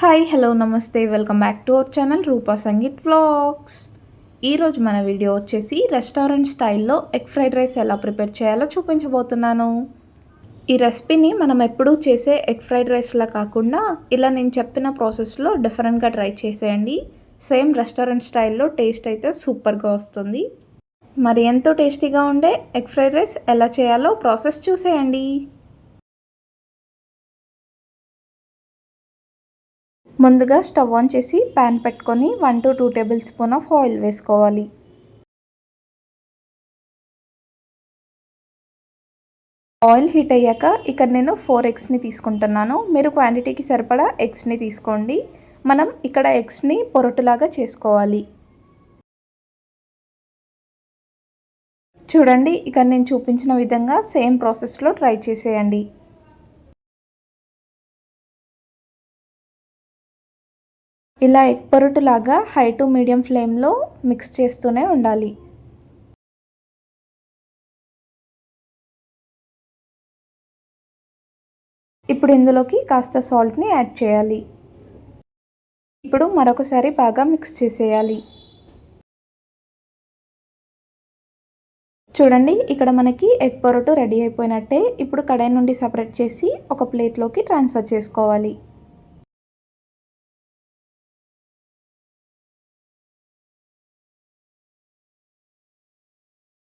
Hi hello నమస్తే. Welcome back to our channel Roopa Sangeeth vlogs. ఈరోజు మన video వచ్చేసి రెస్టారెంట్ స్టైల్లో ఎగ్ ఫ్రైడ్ రైస్ ఎలా ప్రిపేర్ చేయాలో చూపించబోతున్నాను. ఈ రెసిపీని మనం ఎప్పుడూ చేసే ఎగ్ ఫ్రైడ్ రైస్లా కాకుండా ఇలా నేను చెప్పిన ప్రాసెస్లో డిఫరెంట్గా ట్రై చేసేయండి. సేమ్ రెస్టారెంట్ స్టైల్లో టేస్ట్ అయితే సూపర్గా వస్తుంది. మరి ఎంతో టేస్టీగా ఉండే ఎగ్ ఫ్రైడ్ రైస్ ఎలా చేయాలో ప్రాసెస్ చూసేయండి. ముందుగా స్టవ్ ఆన్ చేసి ప్యాన్ పెట్టుకొని one to two tablespoon of oil వేసుకోవాలి. ఆయిల్ హీట్ అయ్యాక ఇక్కడ నేను ఫోర్ ఎగ్స్ని తీసుకుంటున్నాను. మీరు క్వాంటిటీకి సరిపడా ఎగ్స్ని తీసుకోండి. మనం ఇక్కడ ఎగ్స్ని పొరటులాగా చేసుకోవాలి. చూడండి ఇక్కడ నేను చూపించిన విధంగా సేమ్ ప్రాసెస్లో ట్రై చేసేయండి. ఇలా ఎగ్ పొరటులాగా హై టు మీడియం ఫ్లేమ్లో మిక్స్ చేస్తూనే ఉండాలి. ఇప్పుడు ఇందులోకి కాస్త సాల్ట్ని యాడ్ చేయాలి. ఇప్పుడు మరొకసారి బాగా మిక్స్ చేసేయాలి. చూడండి ఇక్కడ మనకి ఎగ్ పొరటు రెడీ అయిపోయినట్టే. ఇప్పుడు కడాయి నుండి సపరేట్ చేసి ఒక ప్లేట్లోకి ట్రాన్స్ఫర్ చేసుకోవాలి.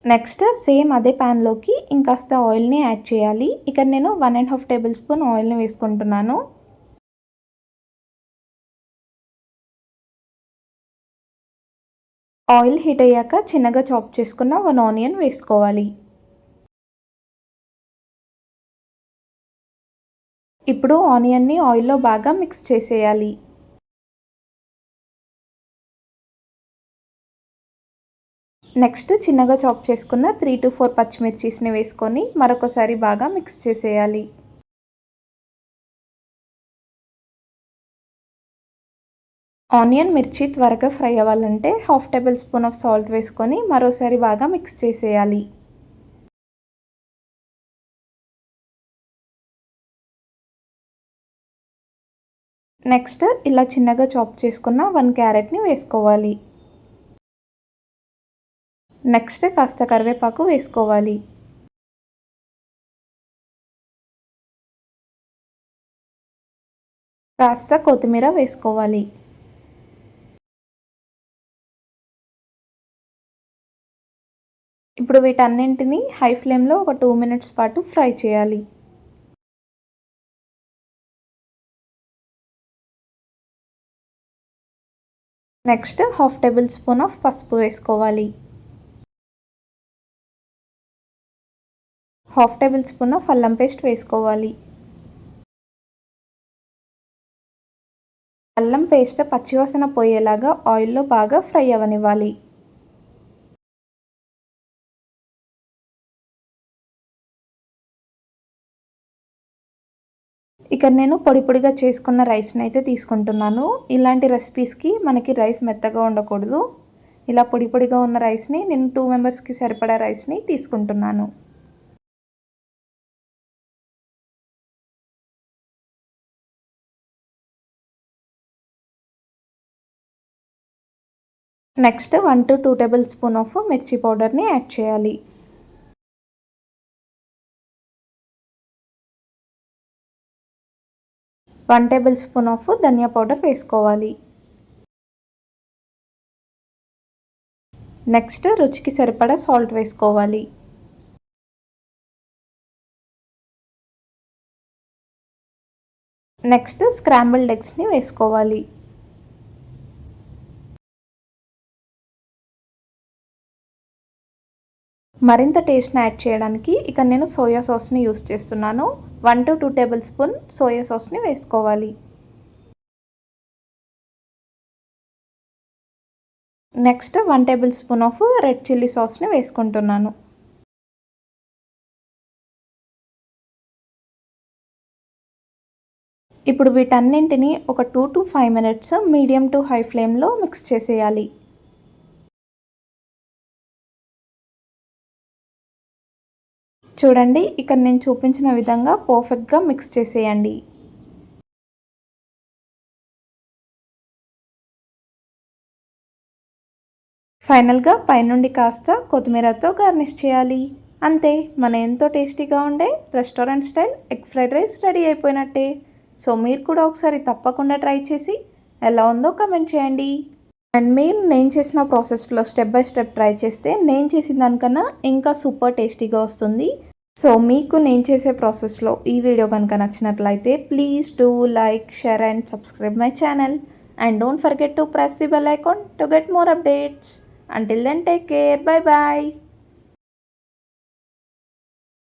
నెక్స్ట్ సేమ్ అదే ప్యాన్లోకి ఇంకాస్త ఆయిల్ని యాడ్ చేయాలి. ఇక్కడ నేను one and half tablespoon ఆయిల్ని వేసుకుంటున్నాను. ఆయిల్ హీట్ అయ్యాక చిన్నగా చాప్ చేసుకున్న వన్ ఆనియన్ వేసుకోవాలి. ఇప్పుడు ఆనియన్ని ఆయిల్లో బాగా మిక్స్ చేసేయాలి. నెక్స్ట్ చిన్నగా చాప్ చేసుకున్న త్రీ టు ఫోర్ పచ్చిమిర్చీస్ని వేసుకొని మరొకసారి బాగా మిక్స్ చేసేయాలి. ఆనియన్ మిర్చి త్వరగా ఫ్రై అవ్వాలంటే half tablespoon of salt వేసుకొని మరోసారి బాగా మిక్స్ చేసేయాలి. నెక్స్ట్ ఇలా చిన్నగా చాప్ చేసుకున్న వన్ క్యారెట్ని వేసుకోవాలి. నెక్స్ట్ కాస్త కరివేపాకు వేసుకోవాలి. కాస్త కొత్తిమీర వేసుకోవాలి. ఇప్పుడు వీటన్నింటిని హై ఫ్లేమ్లో ఒక టూ మినిట్స్ పాటు ఫ్రై చేయాలి. Next half tablespoon of పసుపు వేసుకోవాలి. హాఫ్ టేబుల్ స్పూన్ ఆఫ్ అల్లం పేస్ట్ వేసుకోవాలి. అల్లం పేస్ట్ పచ్చివాసన పోయేలాగా ఆయిల్లో బాగా ఫ్రై అవనివ్వాలి. ఇక్కడ నేను పొడి పొడిగా చేసుకున్న రైస్ని అయితే తీసుకుంటున్నాను. ఇలాంటి రెసిపీస్కి మనకి రైస్ మెత్తగా ఉండకూడదు. ఇలా పొడి పొడిగా ఉన్న రైస్ని నేను టూ మెంబర్స్కి సరిపడా రైస్ని తీసుకుంటున్నాను. Next one to two tablespoon of మిర్చి పౌడర్ని యాడ్ చేయాలి. వన్ టేబుల్ స్పూన్ ఆఫ్ ధనియా పౌడర్ వేసుకోవాలి. నెక్స్ట్ రుచికి సరిపడా సాల్ట్ వేసుకోవాలి. నెక్స్ట్ స్క్రాంబుల్డ్ ఎగ్స్ని వేసుకోవాలి. మరింత టేస్ట్ని యాడ్ చేయడానికి ఇక నేను సోయా సాస్ని యూస్ చేస్తున్నాను. One to two tablespoon soya సాస్ని వేసుకోవాలి. Next one tablespoon of red chilli సాస్ని వేసుకుంటున్నాను. ఇప్పుడు వీటన్నింటిని ఒక two to five minutes medium to high ఫ్లేమ్లో మిక్స్ చేసేయాలి. చూడండి ఇక్కడ నేను చూపించిన విధంగా పర్ఫెక్ట్గా మిక్స్ చేసేయండి. ఫైనల్గా పైనుండి కాస్త కొత్తిమీరతో గార్నిష్ చేయాలి. అంతే మన ఎంతో టేస్టీగా ఉండే restaurant style egg fried rice ready అయిపోయినట్టే. సో మీరు కూడా ఒకసారి తప్పకుండా ట్రై చేసి ఎలా ఉందో కమెంట్ చేయండి. అండ్ మీరు నేను చేసిన ప్రాసెస్లో స్టెప్ బై స్టెప్ ట్రై చేస్తే నేను చేసిన దానికన్నా ఇంకా సూపర్ టేస్టీగా వస్తుంది. సో మీకు నేను చేసే ప్రాసెస్లో ఈ వీడియో కనుక నచ్చినట్లయితే please do like share and subscribe my channel and don't forget to press the bell icon to get more updates until then take care bye bye